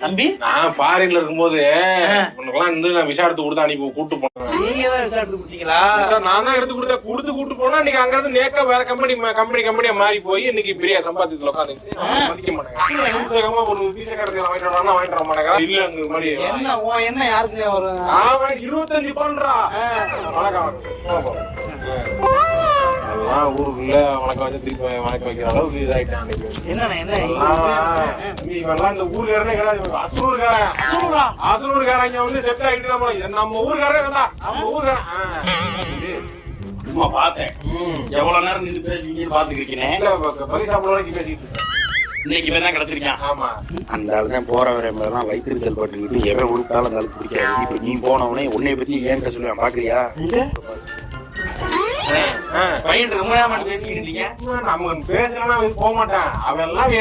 தம்பி? நான் ஃபாரின்ல இருக்கும்போது உனக்கெல்லாம் வந்து நான் விஷா எடுத்து கொடுத்து அனுப்பி கூட்டு போனேன் நீங்க தான் விசாரித்து கொடுத்தீங்களா? விஷா நான் தான் எடுத்து கொடுத்தேன். கொடுத்து கூட்டு போனா இன்னைக்கு அங்க இருந்து நேக்கா வேற கம்பெனி கம்பெனி கம்பெனியா மாறி போய் இன்னைக்கு பெரிய சம்பாத்தியத்துல உட்காந்து மதிக்க மாட்டேங்க. ஒரு வாங்கிட்டு வரானா வாங்கிட்டு வர மாட்டேங்க. இல்ல மாதிரி என்ன என்ன யாருக்குங்க வரும் அவன் இருபத்தஞ்சு பண்றா வணக்கம். ஊருக்குள்ள வணக்கம் வச்சு திருப்பி வணக்கம் வைக்கிற அளவுக்கு இதாயிட்டான் அன்னைக்கு. இவெல்லாம் இந்த ஊருக்காரனே கிடையாது. அசூருக்காரன் சொல்லுடா அசூருக்காரன் இங்க வந்து ஆகிட்டு நம்ம நம்ம ஊருக்காரன் தான் நம்ம ஊருக்காரன். சும்மா பார்த்தேன். எவ்வளவு நேரம் நின்று பேசுவீங்கன்னு பாத்துக்கிட்டேன் இல்ல, ப- பதில் சாப்பிட வரைக்கும் பேசிட்டு இருக்கேன். இன்னைக்கு தான் கிடைச்சிருக்கான். ஆமா. அந்த ஆள் தான் போற வரலாம் வயிற்றுச்சல் பட்டுக்கிட்டு எவன் உருட்டாலும் ஆளுக்கு பிடிக்காது இப்ப நீ போனவனே உன்னை பத்தி ஏன் சொல்லுவேன்? பாக்குறியா. பையன் ரொம்ப நேரம் பேசிக்கிட்டு இருந்தீங்க நம்ம பேசலன்னா அவன் போக மாட்டான். அவன் எல்லாம்